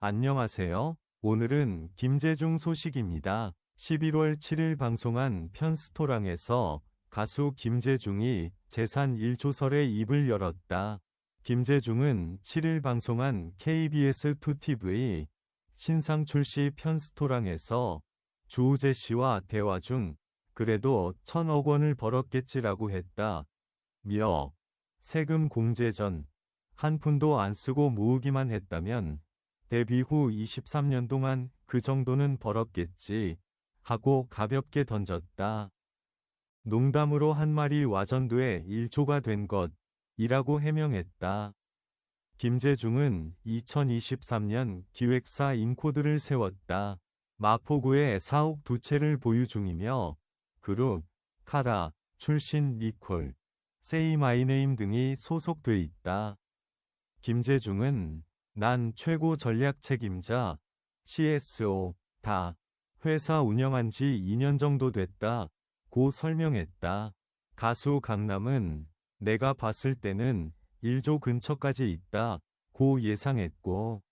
안녕하세요. 오늘은 김재중 소식입니다. 11월 7일 방송한 편스토랑에서 가수 김재중이 재산 1조설의 입을 열었다. 김재중은 7일 방송한 KBS2TV 신상 출시 편스토랑에서 주우재 씨와 대화 중 그래도 천억 원을 벌었겠지라고 했다. 며 세금 공제 전 한 푼도 안 쓰고 모으기만 했다면 데뷔 후 23년 동안 그 정도는 벌었겠지 하고 가볍게 던졌다. 농담으로 한 말이 와전도에 1조가 된 것이라고 해명했다. 김재중은 2023년 기획사 인코드를 세웠다. 마포구에 사옥 두 채를 보유 중이며 그룹, 카라, 출신 니콜, 세이 마이네임 등이 소속돼 있다. 김재중은 난 최고 전략 책임자, CSO, 다 회사 운영한 지 2년 정도 됐다. 고 설명했다. 가수 강남은 내가 봤을 때는 1조 근처까지 있다. 고 예상했고.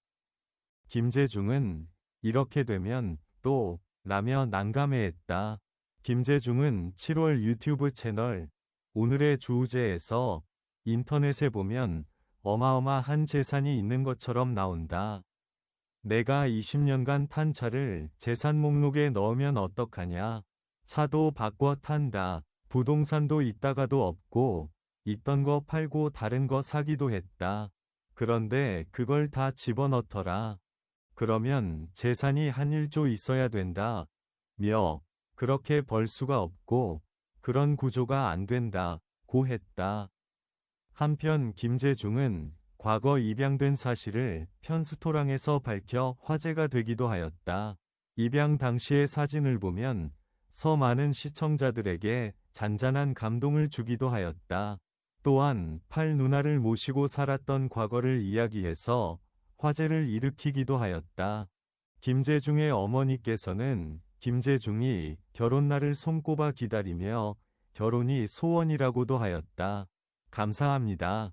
김재중은 이렇게 되면 또 라며 난감해했다. 김재중은 7월 유튜브 채널 오늘의 주제에서 인터넷에 보면 어마어마한 재산이 있는 것처럼 나온다. 내가 20년간 탄 차를 재산 목록에 넣으면 어떡하냐. 차도 바꿔 탄다. 부동산도 있다가도 없고, 있던 거 팔고 다른 거 사기도 했다. 그런데 그걸 다 집어넣더라. 그러면 재산이 한 1조 있어야 된다. 며, 그렇게 벌 수가 없고, 그런 구조가 안 된다. 고 했다. 한편 김재중은 과거 입양된 사실을 편스토랑에서 밝혀 화제가 되기도 하였다. 입양 당시의 사진을 보면 서 많은 시청자들에게 잔잔한 감동을 주기도 하였다. 또한 팔 누나를 모시고 살았던 과거를 이야기해서 화제를 일으키기도 하였다. 김재중의 어머니께서는 김재중이 결혼날을 손꼽아 기다리며 결혼이 소원이라고도 하였다. 감사합니다.